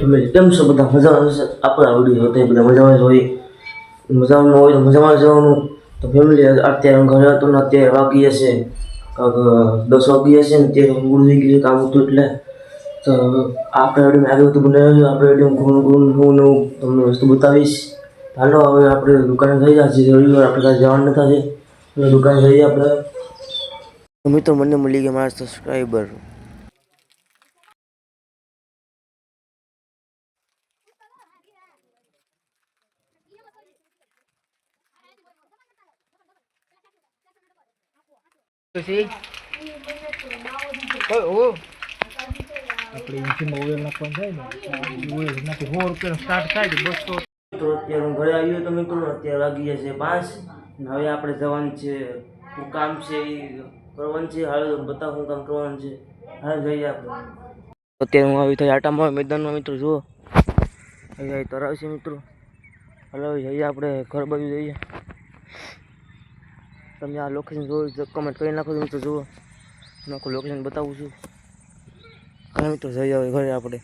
Family કેમ છો, બધા મજામાં હશે આપણા વીડિયો હતા એ બધા મજામાં જ હોય. મજામાં હોય તો મજામાં જવાનું તો ફેમિલી અત્યારે ઘરે હતો ને અત્યારે વાગી હશે દસ વાગી હશે ને ત્યારે થઈ ગયું કામ હતું એટલે. તો આપણે વિડીયોમાં આગળ બધું બનાવ્યું આપણે વીડિયો ઘણું ઘણું નવું નવું તમને વસ્તુ બતાવીશ. હાલો, હવે આપણે દુકાને થઈ જશે રવિવાર આપણે કાંઈ જવાનું નથી દુકાને જઈએ આપણે. મિત્રો, મને મળી ગયા મારા સબસ્ક્રાઈબર પછી ઓ આપણે ઇન્જિનમાં ઓઇલ નાખવાનું થાય ને ઓઇલ નાખી સો રૂપિયાનો સ્ટાર્ટ થાય તો બસો. મિત્રો અત્યારે હું ઘરે આવ્યો તો મિત્રો અત્યારે વાગી ગયા પાંચ. ને હવે આપણે જવાનું છે શું કામ છે એ કરવાનું છે. હાલ બતાવ શું કામ કરવાનું છે. હાલ જઈએ આપણે. અત્યારે હું આવી થઈ આટામાં મેદાનમાં મિત્રો જુઓ. અહીંયા તરાવ છે મિત્રો. હાલ જઈએ આપણે ઘર બાજુ જઈએ. તમે આ લોકેશન જોયું કમેન્ટ કરી નાખો મિત્રો જુઓ. હું આખું લોકેશન બતાવું છું. હા મિત્રો જઈએ આવે ઘરે આપણે.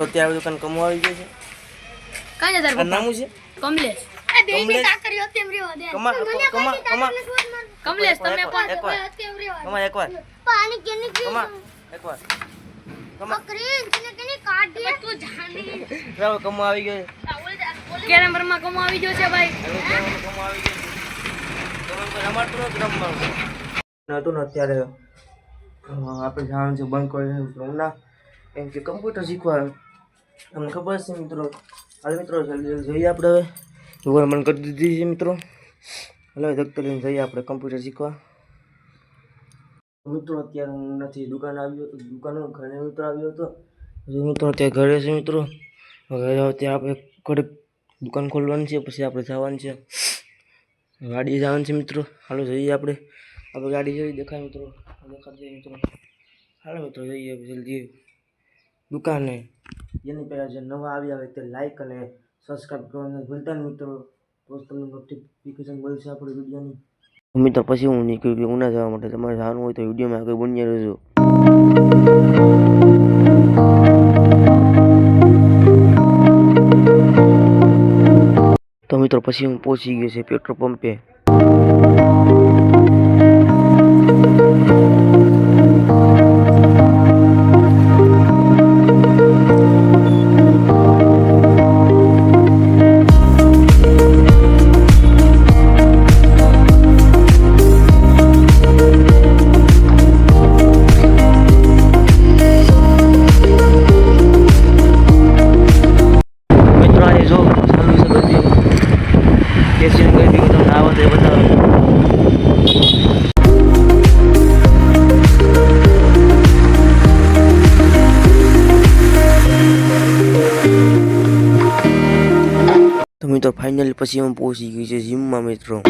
અત્યારે દુકાન કમવા આવી ગયો છે? કાંઈ તાર આ નામું છે? કમલેશ. કમલેશ? કમા કમા કમા કમલેશ તમે પણ એકવાર. એકવાર. કમા એકવાર. કમા. તું જાણી. રાવ કમા આવી ગયો કે નંબરમાં કમો આવી ગયો છે ભાઈ? હવે કમા કમા આવી ગયો નતું ને અત્યારે આપણે જાણવાનું છે બંધ કરીને હમણાં એમ કે કમ્પ્યુટર શીખવા. તમને ખબર છે મિત્રો? હાલ મિત્રો જઈએ આપણે હવે. ભગવાન બંધ કરી દીધી છે મિત્રો. હવે ધક્કો લઈને જઈએ આપણે કમ્પ્યુટર શીખવા. મિત્રો, અત્યારે હું નથી, દુકાન આવ્યો દુકાન ઘરે મિત્રો આવ્યો હતો. મિત્રો અત્યારે ઘરે છે મિત્રો. ઘરે ત્યાં આપણે ઘરે દુકાન ખોલવાની છે, પછી આપણે જવાનું છે. ગાડી જવાનું છે મિત્રો. હાલો જઈએ આપણે. આપણે ગાડી જોઈ દેખાય મિત્રો. દેખાતી મિત્રો. હાલો મિત્રો, જઈએ જલ્દી. દુકાને. જેની પહેલાં જે નવા આવ્યા હોય તે લાઇક અને સબસ્ક્રાઈબ કરવાનું ભૂલતા મિત્રો. તો તમને નોટિફિકેશન મળશે આપણી વિડીયોની. મિત્રો, પછી હું નીકળી ગયો ઉના જવા માટે. તમારે જવાનું હોય તો વિડીયોમાં આગળ બની રહેજો. મિત્રો પછી હું પહોંચી ગયો છે પેટ્રોલ પંપે. બતાવે તો ફાઇનલી પછી હું પહોંચી ગઈ છે જીમમાં મિત્રો.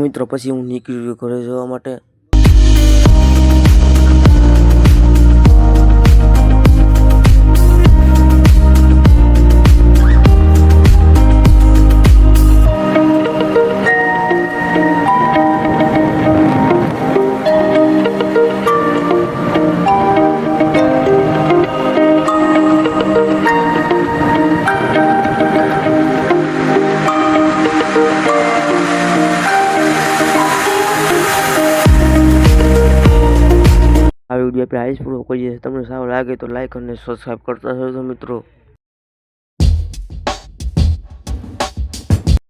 મિત્રો પછી હું નીકળી ગયો ઘરે જવા માટે. વીડિયો આપણે હાઈસ પૂરો કરીએ તમને સારું લાગે તો લાઈક અને સબસ્ક્રાઈબ કરતા રહેજો મિત્રો.